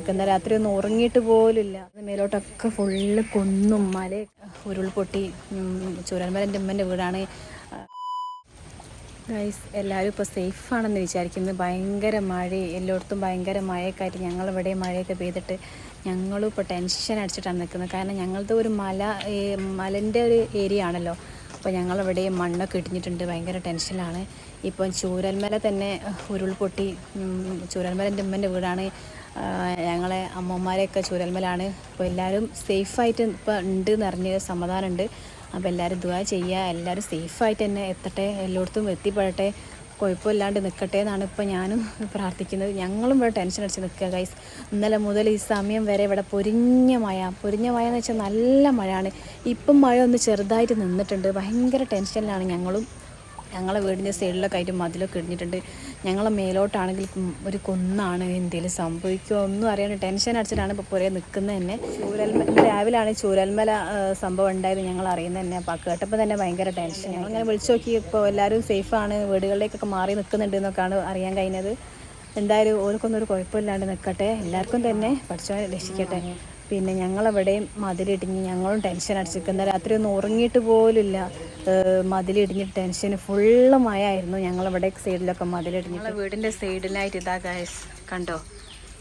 ഇന്ന് രാത്രി ഒന്നും ഉറങ്ങിയിട്ട് പോലില്ല മേലോട്ടൊക്കെ ഫുള്ള് കുന്നും മല ഉരുൾപൊട്ടി. ചുരൽമലന്റെ ഉമ്മന്റെ വീടാണ്. ഗൈസ് എല്ലാവരും ഇപ്പോൾ സേഫ് ആണെന്ന് വിചാരിക്കുന്നത് ഭയങ്കര മഴ എല്ലായിടത്തും ഭയങ്കര മഴയൊക്കെ ഞങ്ങളിവിടെ മഴയൊക്കെ പെയ്തിട്ട് ഞങ്ങളും ഇപ്പോൾ ടെൻഷൻ അടിച്ചിട്ടാണ് നിൽക്കുന്നത്. കാരണം ഞങ്ങളത് ഒരു മല മലന്റെ ഒരു ഏരിയ ആണല്ലോ. അപ്പോൾ ഞങ്ങളിവിടെ മണ്ണൊക്കെ ഇടിഞ്ഞിട്ടുണ്ട്. ഭയങ്കര ടെൻഷനിലാണ് ഇപ്പം ചൂരൽമല തന്നെ ഉരുൾപൊട്ടി. ചൂരൽമലന്റെ ഉമ്മന്റെ വീടാണ്. ഞങ്ങളെ അമ്മമാരെയൊക്കെ ചൂരൽമലാണ്. അപ്പോൾ എല്ലാവരും സേഫായിട്ട് ഇപ്പോൾ ഉണ്ട് എന്ന് അറിഞ്ഞ് സമാധാനമുണ്ട്. അപ്പോൾ എല്ലാവരും ദുവാ ചെയ്യുക എല്ലാവരും സേഫായിട്ട് തന്നെ എത്തട്ടെ എല്ലായിടത്തും എത്തിപ്പെടട്ടെ കുഴപ്പമില്ലാണ്ട് നിൽക്കട്ടെ എന്നാണ് ഇപ്പോൾ ഞാനും പ്രാർത്ഥിക്കുന്നത്. ഞങ്ങളും ഇവിടെ ടെൻഷൻ അടിച്ച് നിൽക്കുക ഗൈസ് ഇന്നലെ മുതൽ ഈ സമയം വരെ ഇവിടെ പൊരിഞ്ഞ മഴ. പൊരിഞ്ഞ മഴ എന്ന് വെച്ചാൽ നല്ല മഴയാണ്. ഇപ്പം മഴ ഒന്ന് ചെറുതായിട്ട് നിന്നിട്ടുണ്ട്. ഭയങ്കര ടെൻഷനിലാണ് ഞങ്ങളും. ഞങ്ങളെ വീടിന്റെ സൈഡിലൊക്കെ ആയിട്ട് മതിലൊക്കെ ഇടിഞ്ഞിട്ടുണ്ട്. ഞങ്ങളെ മേലോട്ടാണെങ്കിൽ ഒരു കൊന്നാണ് എന്തെങ്കിലും സംഭവിക്കുമോ ഒന്നും അറിയാണ്ട് ടെൻഷൻ അടിച്ചിട്ടാണ് ഇപ്പോൾ പുറകെ നിൽക്കുന്നത് തന്നെ. ചൂരൽമല രാവിലെ രാവിലെയാണ് ചൂരൽമല സംഭവം ഉണ്ടായത് ഞങ്ങൾ അറിയുന്നത് തന്നെ. അപ്പോൾ കേട്ടപ്പോൾ തന്നെ ഭയങ്കര ടെൻഷൻ. ഞങ്ങളിങ്ങനെ വിളിച്ചു നോക്കി ഇപ്പോൾ എല്ലാവരും സേഫാണ് വീടുകളിലേക്കൊക്കെ മാറി നിൽക്കുന്നുണ്ട് എന്നൊക്കെയാണ് അറിയാൻ കഴിഞ്ഞത്. എന്തായാലും ഓർക്കൊന്നും ഒരു കുഴപ്പമില്ലാണ്ട് നിൽക്കട്ടെ. എല്ലാവർക്കും തന്നെ പഠിച്ചവനെ രക്ഷിക്കട്ടെ. പിന്നെ ഞങ്ങളെവിടെയും മതിലിടിഞ്ഞ് ഞങ്ങളും ടെൻഷൻ അടിച്ചിരിക്കുന്ന രാത്രി ഒന്നും ഉറങ്ങിയിട്ട് പോലുമില്ല. ഏഹ് മതിലിടിഞ്ഞിട്ട് ടെൻഷന് ഫുള്ള് മഴയായിരുന്നു. ഞങ്ങളിവിടെ സൈഡിലൊക്കെ മതിലിടിഞ്ഞ് വീടിന്റെ സൈഡിലായിട്ട് ഇതാ ഗായസ് കണ്ടോ?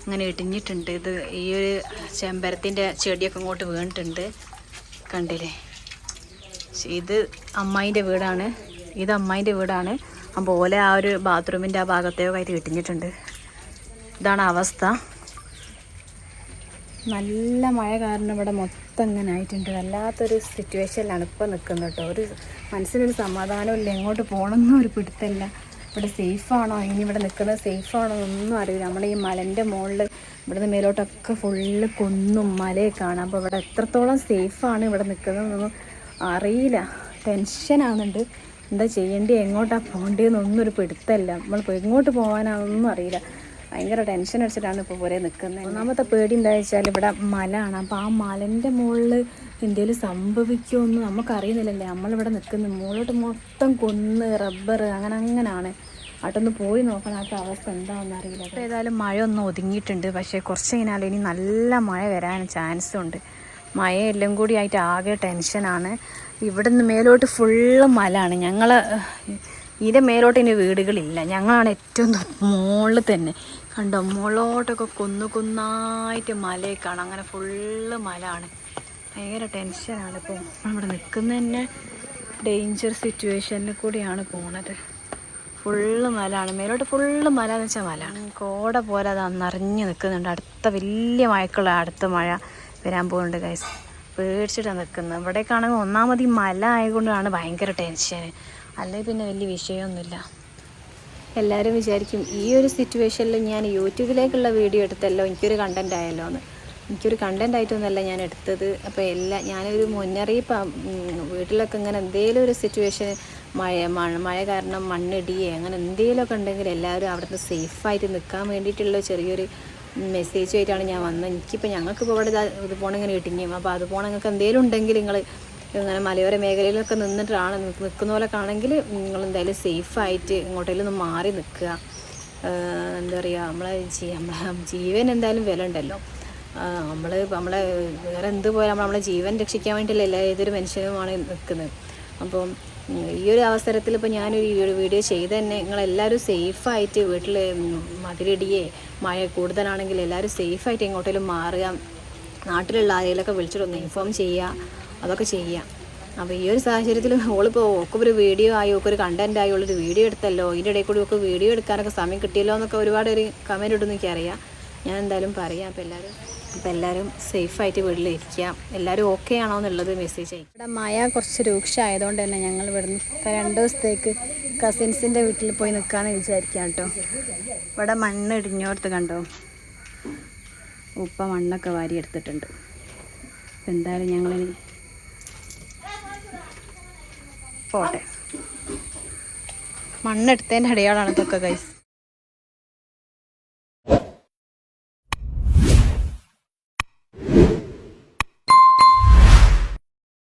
അങ്ങനെ ഇടിഞ്ഞിട്ടുണ്ട്. ഇത് ഈ ഒരു ചെമ്പരത്തിന്റെ ചെടിയൊക്കെ ഇങ്ങോട്ട് വീണിട്ടുണ്ട്. കണ്ടില്ലേ? ഇത് അമ്മായിന്റെ വീടാണ്. ഇത് അമ്മായിന്റെ വീടാണ്. അപ്പോൾ ഓലെ ആ ഒരു ബാത്റൂമിന്റെ ആ ഭാഗത്തേക്കായിട്ട് ഇടിഞ്ഞിട്ടുണ്ട്. ഇതാണ് അവസ്ഥ. നല്ല മഴ കാരണം ഇവിടെ മൊത്തം ഇങ്ങനെ ആയിട്ടുണ്ട്. വല്ലാത്തൊരു സിറ്റുവേഷനിലാണ് ഇപ്പോൾ നിൽക്കുന്നത് കേട്ടോ. ഒരു മനസ്സിനൊരു സമാധാനമില്ല എങ്ങോട്ട് പോകണമെന്നും ഒരു പിടുത്തമില്ല. ഇവിടെ സേഫാണോ ഇനി ഇവിടെ നിൽക്കുന്നത് സേഫാണോ എന്നൊന്നും അറിയില്ല. നമ്മുടെ ഈ മലന്റെ മുകളിൽ ഇവിടുന്ന് മേലോട്ടൊക്കെ ഫുള്ള് കൊന്നും മലയൊക്കെ കാണാം. അപ്പോൾ ഇവിടെ എത്രത്തോളം സേഫാണ് ഇവിടെ നിൽക്കുന്നതെന്നൊന്നും അറിയില്ല. ടെൻഷനാകുന്നുണ്ട് എന്താ ചെയ്യേണ്ടി എങ്ങോട്ടാണ് പോകേണ്ടതെന്നൊന്നും ഒരു പിടുത്തമില്ല. നമ്മളിപ്പോൾ എങ്ങോട്ട് പോകാനാണെന്നൊന്നും അറിയില്ല. ഭയങ്കര ടെൻഷൻ അടിച്ചിട്ടാണ് ഇപ്പോൾ പോരെ നിൽക്കുന്നത് ഒന്നാമത്തെ പേടി എന്താ വെച്ചാൽ ഇവിടെ മലയാണ് അപ്പോൾ ആ മലന്റെ മുകളിൽ എന്തെങ്കിലും സംഭവിക്കുമെന്ന് നമുക്കറിയുന്നില്ലല്ലേ. നമ്മളിവിടെ നിൽക്കുന്നത് മുകളിലോട്ട് മൊത്തം കൊന്ന് റബ്ബർ അങ്ങനെ അങ്ങനെയാണ് അവിടൊന്ന് പോയി നോക്കണം അവിടുത്തെ അവസ്ഥ എന്താണെന്ന് അറിയില്ല. അപ്പോൾ ഏതായാലും മഴ ഒന്ന് ഒതുങ്ങിയിട്ടുണ്ട്. പക്ഷേ കുറച്ച് കഴിഞ്ഞാൽ ഇനി നല്ല മഴ വരാൻ ചാൻസ് ഉണ്ട്. മഴയെല്ലാം കൂടി ആയിട്ട് ആകെ ടെൻഷനാണ് ഇവിടുന്ന് മേലോട്ട് ഫുള്ള് മലയാണ്. ഞങ്ങൾ ഇതിന്റെ മേലോട്ട് ഇനി വീടുകളില്ല. ഞങ്ങളാണ് ഏറ്റവും മുകളിൽ തന്നെ. കണ്ടോ? മുകളിലോട്ടൊക്കെ കുന്നു കുന്നായിട്ട് മലയൊക്കെയാണ്. അങ്ങനെ ഫുള്ള് മലയാണ്. ഭയങ്കര ടെൻഷനാണ് ഇപ്പോൾ ഇവിടെ നിൽക്കുന്ന തന്നെ ഡേഞ്ചർ സിറ്റുവേഷനിൽ കൂടിയാണ് പോണത്. ഫുള്ള് മലയാണ്. മേലോട്ട് ഫുള്ള് മല എന്ന് വെച്ചാൽ മലയാണ്. കോട പോലെ അത് നിറഞ്ഞു നിൽക്കുന്നുണ്ട്. അടുത്ത വലിയ മഴക്കുള്ള അടുത്ത മഴ വരാൻ പോകുന്നുണ്ട് ഗൈസ് പേടിച്ചിട്ടാണ് നിൽക്കുന്നത്. ഇവിടേക്കാണെങ്കിൽ ഒന്നാമത് ഈ മല ആയതുകൊണ്ടാണ് ഭയങ്കര ടെൻഷൻ അല്ലെങ്കിൽ പിന്നെ വലിയ വിഷയമൊന്നുമില്ല. എല്ലാവരും വിചാരിക്കും ഈ ഒരു സിറ്റുവേഷനിൽ ഞാൻ യൂട്യൂബിലേക്കുള്ള വീഡിയോ എടുത്തല്ലോ എനിക്കൊരു കണ്ടന്റ് ആയല്ലോ എന്ന് എനിക്കൊരു കണ്ടന്റ് ആയിട്ടൊന്നുമല്ല ഞാൻ എടുത്തത്. അപ്പോൾ എല്ലാ ഞാനൊരു മുന്നറിയിപ്പ് വീട്ടിലൊക്കെ ഇങ്ങനെ എന്തെങ്കിലും ഒരു സിറ്റുവേഷൻ മഴ മഴ മഴ കാരണം മണ്ണിടിയേ അങ്ങനെ എന്തെങ്കിലുമൊക്കെ ഉണ്ടെങ്കിൽ എല്ലാവരും അവിടുന്ന് സേഫായിട്ട് നിൽക്കാൻ വേണ്ടിയിട്ടുള്ള ചെറിയൊരു മെസ്സേജുമായിട്ടാണ് ഞാൻ വന്നത്. എനിക്കിപ്പോൾ ഞങ്ങൾക്കിപ്പോൾ ഇവിടെ ഇതാ ഇങ്ങനെ ഇടിഞ്ഞു. അപ്പോൾ അത് പോകണം നിങ്ങൾക്ക് എന്തെങ്കിലും ഉണ്ടെങ്കിൽ നിങ്ങൾ ഇങ്ങനെ മലയോര മേഖലയിലൊക്കെ നിന്നിട്ടാണ് നിൽക്കുന്ന പോലൊക്കെ കാണെങ്കിൽ നിങ്ങൾ എന്തായാലും സേഫായിട്ട് ഇങ്ങോട്ടേലും ഒന്ന് മാറി നിൽക്കുക എന്താ പറയുക നമ്മളെ നമ്മളെ ജീവൻ എന്തായാലും വില ഉണ്ടല്ലോ. നമ്മൾ നമ്മളെ വേറെ എന്ത് പോലെ നമ്മൾ നമ്മളെ ജീവൻ രക്ഷിക്കാൻ വേണ്ടിയിട്ടല്ല ഏതൊരു മനുഷ്യനുമാണ് നിൽക്കുന്നത് അപ്പം ഈ ഒരു അവസരത്തിൽ ഇപ്പോൾ ഞാനൊരു ഈ ഒരു വീഡിയോ ചെയ്ത് തന്നെ നിങ്ങളെല്ലാവരും സേഫായിട്ട് വീട്ടിൽ മതിലിടിയെ മഴ കൂടുതലാണെങ്കിൽ എല്ലാവരും സേഫായിട്ട് എങ്ങോട്ടേലും മാറുക. നാട്ടിലുള്ള ആരെങ്കിലൊക്കെ വിളിച്ചിട്ടൊന്ന് ഇൻഫോം ചെയ്യുക. അതൊക്കെ ചെയ്യാം. അപ്പോൾ ഈ ഒരു സാഹചര്യത്തിൽ ഓളിപ്പോൾ ഒക്കെ ഒരു വീഡിയോ ആയി ഒക്കെ ഒരു കണ്ടന്റ് ആയി ഉള്ളൊരു വീഡിയോ എടുത്തല്ലോ ഇതിന്റെ ഇടയിൽ കൂടി ഒക്കെ വീഡിയോ എടുക്കാനൊക്കെ സമയം കിട്ടിയല്ലോ എന്നൊക്കെ ഒരുപാട് ഒരു കമന്റ് ഇടുന്നു എനിക്കറിയാം ഞാൻ എന്തായാലും പറയാം അപ്പോൾ എല്ലാവരും അപ്പോൾ എല്ലാവരും സേഫായിട്ട് വീട്ടിലിരിക്കുക എല്ലാവരും ഓക്കെ ആണോ എന്നുള്ളത് മെസ്സേജ് അയക്കും ഇവിടെ മഴ കുറച്ച് രൂക്ഷമായതുകൊണ്ട് തന്നെ ഞങ്ങൾ ഇവിടുന്ന് ഇപ്പം രണ്ട് ദിവസത്തേക്ക് കസിൻസിന്റെ വീട്ടിൽ പോയി നിൽക്കാമെന്ന് വിചാരിക്കാം കേട്ടോ. ഇവിടെ മണ്ണ് ഇടിഞ്ഞോർത്ത് കണ്ടോ? ഉപ്പ മണ്ണൊക്കെ വാരിയെടുത്തിട്ടുണ്ട്. എന്തായാലും ഞങ്ങളിനി പോട്ടെ. മണ്ണെടുത്തതിന്റെ അടയാളാണ് ഇതൊക്കെ ഗൈസ്